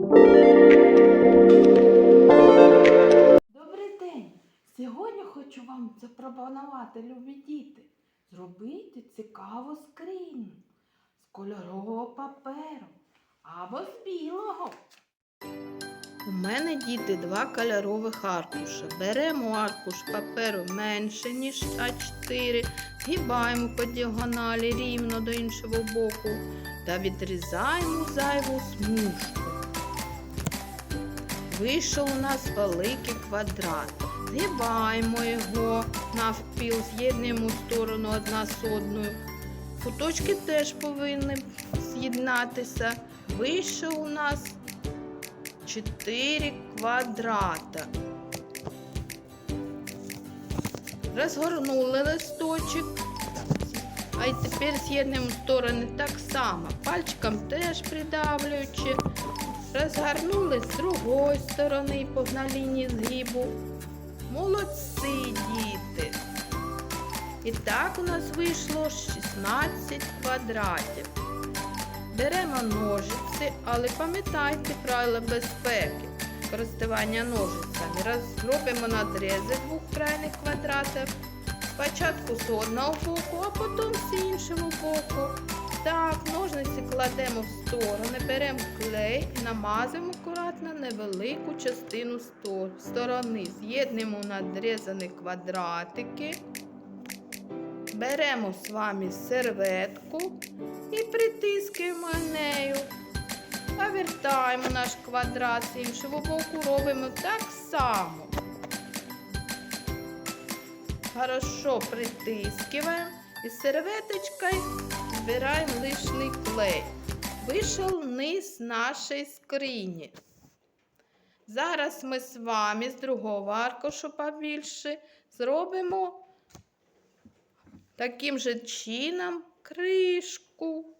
Добрий день! Сьогодні хочу вам запропонувати, любі діти, зробити цікаву скриню з кольорового паперу або з білого. У мене діти два кольорових аркуша. Беремо аркуш паперу менше, ніж А4, згибаємо по діагоналі рівно до іншого боку та відрізаємо зайву смужку. Вийшов у нас великий квадрат. Згибаємо його навпіл, з'єднуємо сторону одна з одною. Куточки теж повинні з'єднатися. Вийшов у нас 4 квадрата. Розгорнули листочок. А й тепер з'єднуємо сторони так само. Пальчиком теж придавлюючи. Розгорнули з другої сторони на лінії згибу. Молодці, діти. І так у нас вийшло 16 квадратів. Беремо ножиці, але пам'ятайте правила безпеки користування ножицями. Розробимо надрізи двох крайних квадратів. Спочатку з одного боку, а потім з іншого боку. Так, ножниці кладемо в сторони, беремо клей і намазуємо акуратно невелику частину сто- сторони. З'єднуємо надрізані квадратики. Беремо з вами серветку і притискаємо нею. Повертаємо наш квадрат з іншого боку, робимо так само. Хорошо притискиваем и серветочкой збираємо лишний клей. Вийшов низ нашої скрині. Зараз ми з вами з другого аркушу побільше зробимо таким же чином кришку.